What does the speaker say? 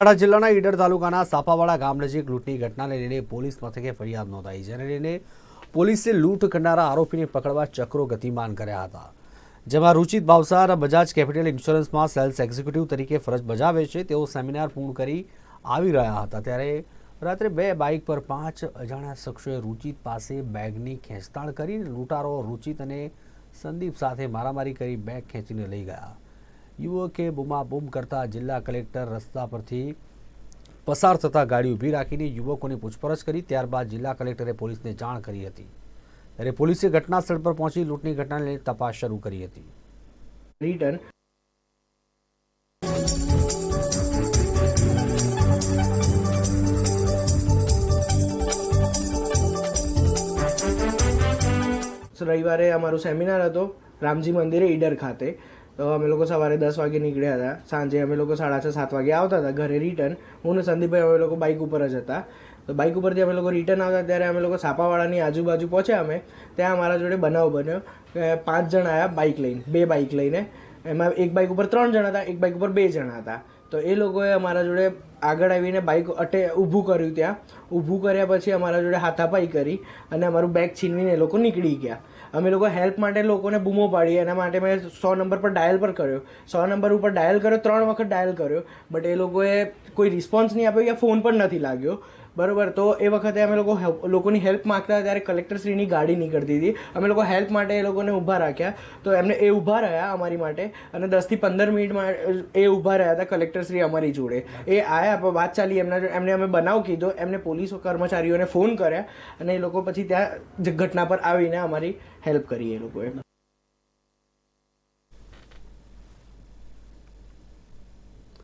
ખેડા જિલ્લાના ઈડર તાલુકાના સાપાવાડા ગામ નજીક લૂંટની ઘટનાને લઈને પોલીસ મથકે ફરિયાદ નોંધાઈ જેને લઈને પોલીસે લૂંટ કરનારા આરોપીને પકડવા ચક્રો ગતિમાન કર્યા હતા. જેમાં રુચિત ભાવસાર બજાજ કેપિટલ ઇન્સ્યોરન્સમાં સેલ્સ એક્ઝિક્યુટિવ તરીકે ફરજ બજાવે છે. તેઓ સેમિનાર પૂર્ણ કરી આવી રહ્યા હતા. ત્યારે રાત્રે બે બાઇક પર પાંચ અજાણ્યા શખ્સોએ રુચિત પાસે બેગની ખેંચતાણ કરી લૂંટારો રુચિત અને સંદીપ સાથે મારામારી કરી બેગ ખેંચીને લઈ ગયા. યુવકે બૂમાબૂમ કરતા જિલ્લા કલેક્ટર રસ્તા પરથી પસાર થતા ગાડી ઊભી રાખીને યુવકોની પૂછપરછ કરી, ત્યારબાદ જિલ્લા કલેક્ટરે પોલીસને જાણ કરી હતી. ત્યારે પોલીસે ઘટના સ્થળ પર પહોંચી લૂંટની ઘટનાને લઈને તપાસ શરૂ કરી હતી. રવિવારે અમારો સેમિનાર હતો રામજી મંદિરે ઈડર ખાતે. તો અમે લોકો સવારે દસ વાગે નીકળ્યા હતા. સાંજે અમે લોકો સાડા છ, સાત વાગે આવતા હતા ઘરે રિટર્ન હું ને સંદીપભાઈ અમે લોકો બાઇક ઉપર જ હતા. તો બાઇક ઉપરથી અમે લોકો રિટર્ન આવતા ત્યારે અમે લોકો સાપાવાળાની આજુબાજુ પહોંચ્યા અમે. ત્યાં અમારા જોડે બનાવ બન્યો કે પાંચ જણ આવ્યા બાઇક લઈને. બે બાઇક લઈને. એમાં એક બાઇક ઉપર ત્રણ જણા હતા, એક બાઇક ઉપર બે જણા હતા. તો એ લોકોએ અમારા જોડે આગળ આવીને બાઇક અટે ઊભું કર્યું ત્યાં. ઊભું કર્યા પછી અમારા જોડે હાથાપાઈ કરી અને અમારું બેગ છીનવીને એ લોકો નીકળી ગયા. અમે લોકો હેલ્પ માટે લોકોને બૂમો પાડી, એના માટે મેં સો નંબર પર ડાયલ પર કર્યો. સો નંબર ઉપર ડાયલ કર્યો, ત્રણ વખત ડાયલ કર્યો. બટ એ લોકોએ કોઈ રિસ્પોન્સ નહીં આપ્યો યા ફોન પણ નથી લાગ્યો. બરોબર, તો એ વખતે અમે લોકો લોકોની હેલ્પ માગતા ત્યારે કલેક્ટરશ્રીની ગાડી નીકળતી હતી. અમે લોકો હેલ્પ માટે એ લોકોને ઊભા રાખ્યા. તો એમને એ ઊભા રહ્યા અમારી માટે અને દસથી પંદર મિનિટમાં એ ઊભા રહ્યા હતા કલેક્ટરશ્રી અમારી જોડે. એ પણ વાત ચાલી, એમના એમને અમે બનાવ કીધો. એમને પોલીસ કર્મચારીઓને ફોન કર્યા અને એ લોકો પછી ત્યાં ઘટના પર આવીને અમારી હેલ્પ કરી એ લોકોએ.